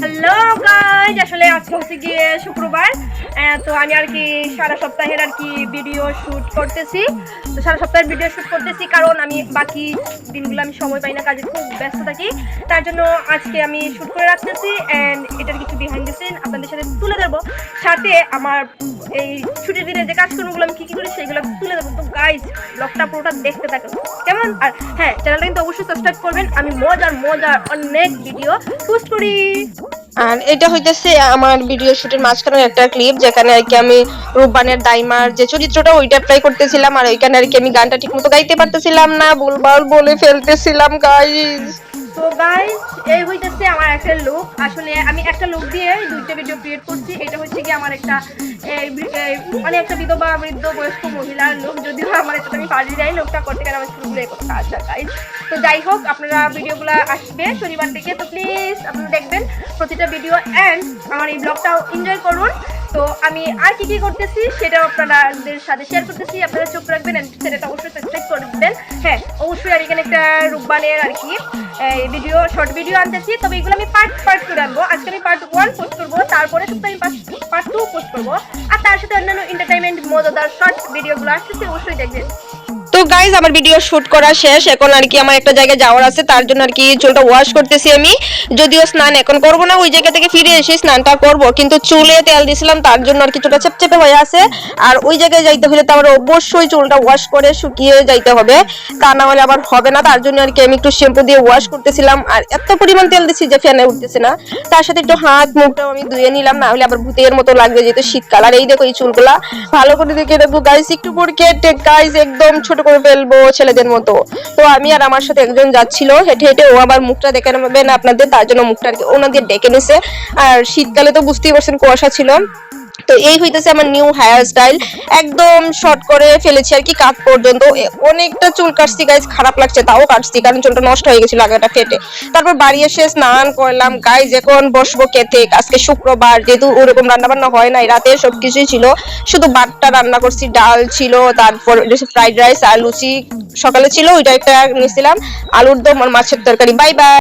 Hello! Guys আসলে আজকে হচ্ছে গিয়ে শুক্রবার তো আমি আর কি সারা সপ্তাহের আর কি ভিডিও শুট করতেছি। তো সারা সপ্তাহের ভিডিও শুট করতেছি কারণ আমি বাকি দিনগুলো আমি সময় পাই না, কাজে খুব ব্যস্ত থাকি। তার জন্য আজকে আমি শুট করে রাখতেছি অ্যান্ড এটার কিছু বিহাইন্ড দ্য সিন আপনাদের সাথে তুলে ধরবো। সাথে আমার এই ছুটির দিনে যে কাজকর্মগুলো আমি কী কী করি সেগুলো তুলে ধরবো। তো গাইজ ব্লগটা পুরোটা দেখতে থাকুন। কেমন? আর হ্যাঁ চ্যানেলটা কিন্তু অবশ্যই সাবস্ক্রাইব করবেন। আমি মজার মজার অনেক ভিডিও পোস্ট করি। আর এটা হইতেছে আমার ভিডিও শুটের মাঝখানে একটা ক্লিপ যেখানে আর কি আমি রূপবানের দাইমার যে চরিত্রটা, ওইটা অ্যাপ্লাই করতেছিলাম আর ওইখানে আর কি আমি গানটা ঠিকমতো গাইতে পারতেছিলাম না, ভুলভাল বলে ফেলতেছিলাম গাইজ তো গাইজ এই আমার একটা লুক আসলে আমি একটা লুক দিয়ে দুইটা ভিডিও ক্রিয়েট করছি এটা হচ্ছে কি আমার একটা মানে একটা বিধবা বৃদ্ধ বয়স্ক মহিলার লুক, যদিও আমার এটা আমি পারি যাই লোকটা করতে গেলে আমার চুলগুলো কোনো কাজ গাইস তো যাই হোক, আপনারা ভিডিওগুলো আসবে শনিবার থেকে, তো প্লিজ আপনারা দেখবেন প্রতিটা ভিডিও অ্যান্ড আমার এই ব্লগটাও এনজয় করুন। তো আমি আর কি কি করতেছি সেটাও আপনাদের সাথে শেয়ার করতেছি, আপনারা চোখ রাখবেন and সেটা অবশ্যই সাবস্ক্রাইব করবেন হ্যাঁ অবশ্যই আর এখানে একটা রূপবানের আর কি ভিডিও শর্ট ভিডিও আনতেছি, তবে এগুলো আমি পার্ট পার্ট করে আনব আজকে আমি পার্ট ওয়ান পোস্ট করব, তারপরে সপ্তাহে আমি পার্ট টু পোস্ট করব। আর তার সাথে অন্যান্য এন্টারটেনমেন্ট মজাদার শর্ট ভিডিওগুলো আসতেছে, অবশ্যই দেখবেন। তো গাইজ আমার ভিডিও শুট করা শেষ। এখন আর কি আমার একটা জায়গায় যাওয়ার আছে, তার জন্য আর কি চুলটা ওয়াশ করতেছি আমি। যদিও স্নান এখন করব না, ওই জায়গা থেকে ফিরে এসে স্নানটা করব। কিন্তু চুলে তেল দিয়েছিলাম তার জন্য আর কি চুলটা চেপচেপে হয়ে আছে। আর ওই জায়গায় যাইতে হলে তো আমার অবশ্যই চুলটা ওয়াশ করে শুকিয়ে যাইতে হবে। তা না হলে আবার হবে না। তার জন্য আর কি আমি একটু শ্যাম্পু দিয়ে ওয়াশ করতেছিলাম। আর এত পরিমাণ তেল দিচ্ছি যে ফ্যানে উঠতেছে না। তার সাথে একটু হাত মুখটাও আমি ধুয়ে নিলাম, না হলে আবার ভূতের মতো লাগবে যেহেতু শীতকাল। আর এই দেখো এই চুলগুলা। ভালো করে দেখে দেখব গাইস একটু পর কেটে গাইস একদম ছোট করে ফেলব ছেলেদের মতো। তো আমি আর আমার সাথে একজন যাচ্ছিল, হেঁটে হেঁটে ও আবার মুখটা দেখে নেবেন আপনাদের, তার জন্য মুখটা আর কি ওনাদের ডেকে নিছে। আর শীতকালে তো বুঝতেই পারছেন কুয়াশা ছিল। তো এই হইতেছে আমার নিউ হেয়ার স্টাইল একদম শর্ট করে ফেলেছি আর কি কাট পর্যন্ত। অনেকটা চুল কাটছি গাইজ খারাপ লাগছে, তাও কাটছি, কারণ চুলটা নষ্ট হয়ে গেছিল আগাটা ফেটে তারপর বাড়ি এসে স্নান করলাম। গাইজ এখন বসবো খেতে। আজকে শুক্রবার, যেহেতু ওরকম রান্না বান্না হয় নাই, রাতে সবকিছুই ছিল। শুধু ভাতটা রান্না করছি, ডাল ছিল, তারপর ফ্রাইড রাইস আর লুচি সকালে ছিল ওইটা একটা নিয়েছিলাম আলুর দম আর মাছের তরকারি। Bye bye